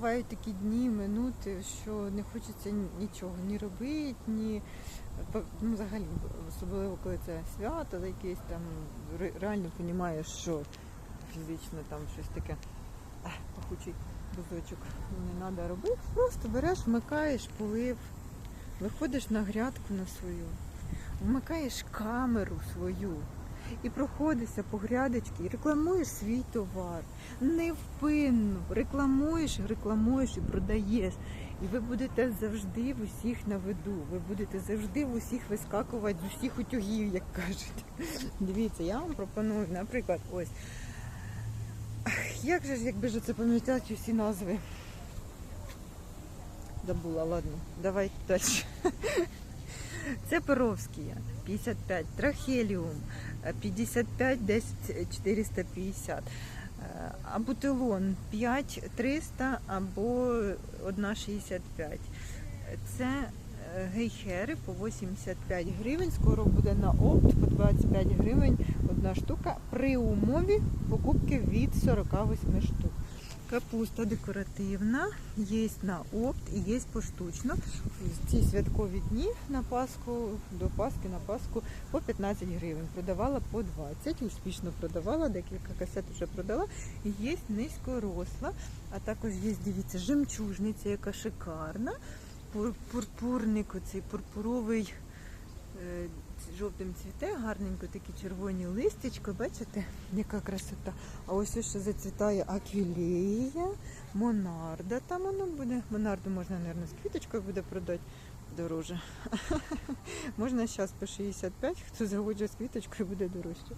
бувають такі дні, минути, що не хочеться нічого ні робити, ні ну, взагалі, особливо коли це свято, якесь там реально розумієш, що фізично там щось таке пахучий бузочок не треба робити. Просто береш, вмикаєш полив, виходиш на грядку на свою, вмикаєш камеру свою і проходишся по грядочці і рекламуєш свій товар. Невпинно рекламуєш, рекламуєш і продаєш. І ви будете завжди в усіх на виду. Ви будете завжди в усіх вискакувати з усіх утюгів, як кажуть. Дивіться, я вам пропоную, наприклад, ось. Як же ж, якби ж це пам'ятати усі назви? Забула, ладно, давайте далі. Це Перовський, 55, Трахеліум, е, 55, 10, 450. Е, Абутилон 5 300 або 1,65. Це е, гейхери по 85 гривень. Скоро буде на опт по 25 гривень одна штука при умові покупки від 48 штук. Капуста декоративна, є на опт і є поштучно. Ці святкові дні на Пасху, до Пасхи на Пасху по 15 гривень. Продавала по 20, успішно продавала, декілька касет вже продала. І Є низькоросла, а також є, дивіться, жемчужниця, яка шикарна. Пурпурник, оцей пурпуровий жовтим цвіте, гарненько такі червоні листячко, бачите, яка красота. А ось ось ще зацвітає аквілея, монарда. Там воно буде. Монарду можна, мабуть, з квіточкою буде продати дороже. Можна зараз по 65, хто захоче з квіточкою буде дорожче.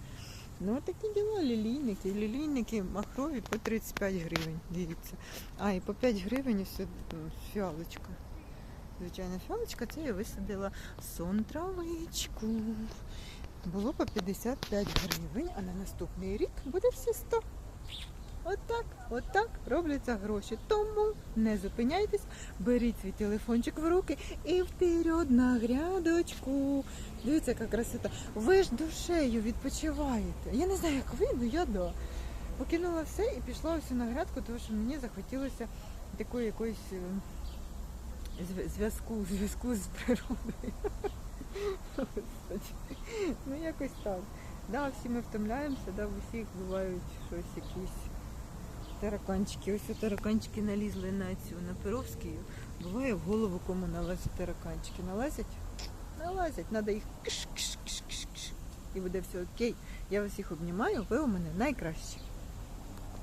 Ну, такі діла, лілійники. Лілійники махрові по 35 гривень, дивіться. А, і по 5 гривень ось фіалочка. Звичайна фіалочка, це я висадила сон травичку. Було по 55 гривень, а на наступний рік буде всі 100. Отак, отак робляться гроші. Тому не зупиняйтесь, беріть свій телефончик в руки і вперед на грядочку. Дивіться, яка красота. Ви ж душею відпочиваєте. Я не знаю, як ви, але я да. Покинула все і пішла ось на грядку, тому що мені захотілося такої якоїсь е, зв'язку, зв'язку з природою. Ну якось так. Да, всі ми втомляємося, да, в усіх бувають щось якісь тараканчики. Ось тараканчики налізли на цю на Перовську. Буває в голову кому налазять тараканчики. Налазять? Налазять, треба їх киш-киш-киш-киш-киш. І буде все окей. Я вас всіх обнімаю, ви у мене найкращі.